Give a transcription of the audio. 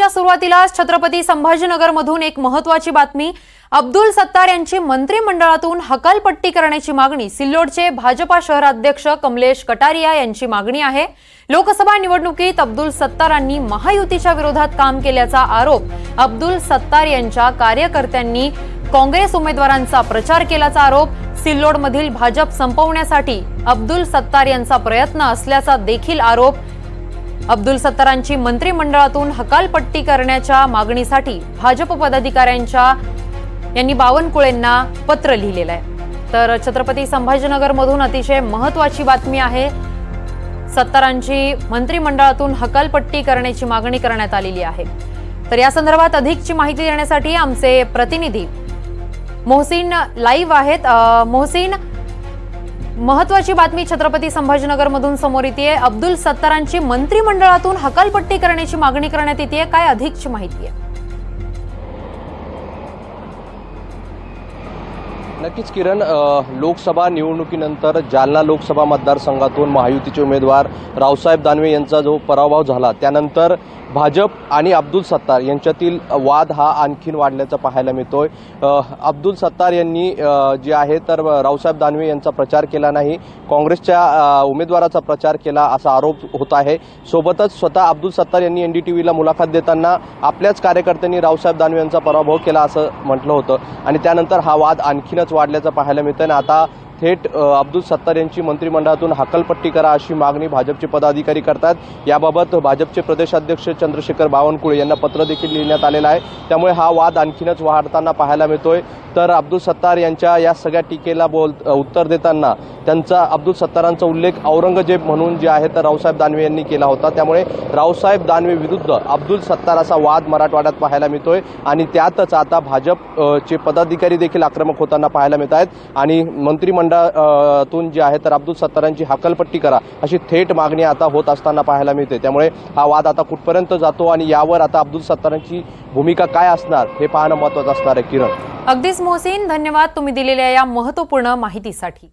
च्या सुरुवातीलाच छत्रपती संभाजीनगरमधून एक महत्वाची बातमी अब्दुल सत्तार यांची मंत्रिमंडळातून हकालपट्टी करण्याची मागणी सिल्लोडचे भाजपा शहराध्यक्ष कमलेश कटारिया यांची मागणी आहे. लोकसभा निवडणुकीत अब्दुल सत्तारांनी महायुतीच्या विरोधात काम केल्याचा आरोप अब्दुल सत्तार यांच्या कार्यकर्त्यांनी काँग्रेस उमेदवारांचा प्रचार केल्याचा आरोप सिल्लोडमधील भाजप संपवण्यासाठी अब्दुल सत्तार यांचा प्रयत्न असल्याचा देखील आरोप अब्दुल सत्तारांची मंत्रिमंडळातून हकालपट्टी करण्याच्या मागणीसाठी भाजप पदाधिकाऱ्यांच्या यांनी बावनकुळेंना पत्र लिहिलेलं आहे. तर छत्रपती संभाजीनगरमधून अतिशय महत्वाची बातमी आहे. सत्तारांची मंत्रिमंडळातून हकालपट्टी करण्याची मागणी करण्यात आलेली आहे. तर या संदर्भात अधिकची माहिती देण्यासाठी आमचे प्रतिनिधी मोहसिन लाईव्ह आहेत. मोहसिन महत्वाची बातमी छत्रपती संभाजीनगरमधून समोर येते अब्दुल सत्तारांची मंत्रिमंडळातून हकालपट्टी करण्याची मागणी करण्यात येते काय अधिकची माहिती आहे? नक्कीच किरण लोकसभा निवडणुकीनंतर जालना लोकसभा मतदारसंघातून महायुतीचे उमेदवार रावसाहेब दानवे यांचा जो पराभव झाला त्यानंतर भाजप आणि अब्दुल सत्तार यांच्यातील वाद हा आणखीन वाढल्याचा पाहायला मिळतोय. अब्दुल सत्तार यांनी जे आहे तर रावसाहेब दानवे यांचा प्रचार केला नाही. काँग्रेसच्या उमेदवाराचा प्रचार केला असा आरोप होत आहे. सोबतच स्वतः अब्दुल सत्तार यांनी एन डी टी व्हीला मुलाखत देताना आपल्याच कार्यकर्त्यांनी रावसाहेब दानवे यांचा पराभव केला असं म्हटलं होतं. आणि त्यानंतर हा वाद आणखीनच वाढल्याचं पाहायला मिळतं आणि आता थेट अब्दुल सत्तार यांची मंत्रिमंडळातून हकलपट्टी करा अशी मागणी भाजपचे पदाधिकारी करतात. याबाबत भाजपचे प्रदेशाध्यक्ष चंद्रशेखर बावनकुळे यांना पत्र देखील लिहिण्यात आलेलं आहे. त्यामुळे हा वाद आणखीनच वाढताना पाहायला मिळतोय. तर अब्दुल सत्तार यांच्या या सगळ्या टीकेला बोल उत्तर देताना त्यांचा अब्दुल सत्तारांचा उल्लेख औरंगजेब म्हणून जे आहे तर रावसाहेब दानवे यांनी केला होता. त्यामुळे रावसाहेब दानवे विरुद्ध अब्दुल सत्तार असा वाद मराठवाड्यात पाहायला मिळतोय. आणि त्यातच आता भाजपचे पदाधिकारी देखील आक्रमक होताना पाहायला मिळत आहेत. आणि मंत्रिमंडळातून जे आहे तर अब्दुल सत्तारांची हकालपट्टी करा अशी थेट मागणी आता होत असताना पाहायला मिळते. त्यामुळे हा वाद आता कुठपर्यंत जातो आणि यावर आता अब्दुल सत्तारांची भूमिका काय असणार हे पाहणं महत्वाचं असणार आहे किरण. अगदीच मोहसिन धन्यवाद तुम्ही दिलेल्या या महत्त्वपूर्ण माहितीसाठी.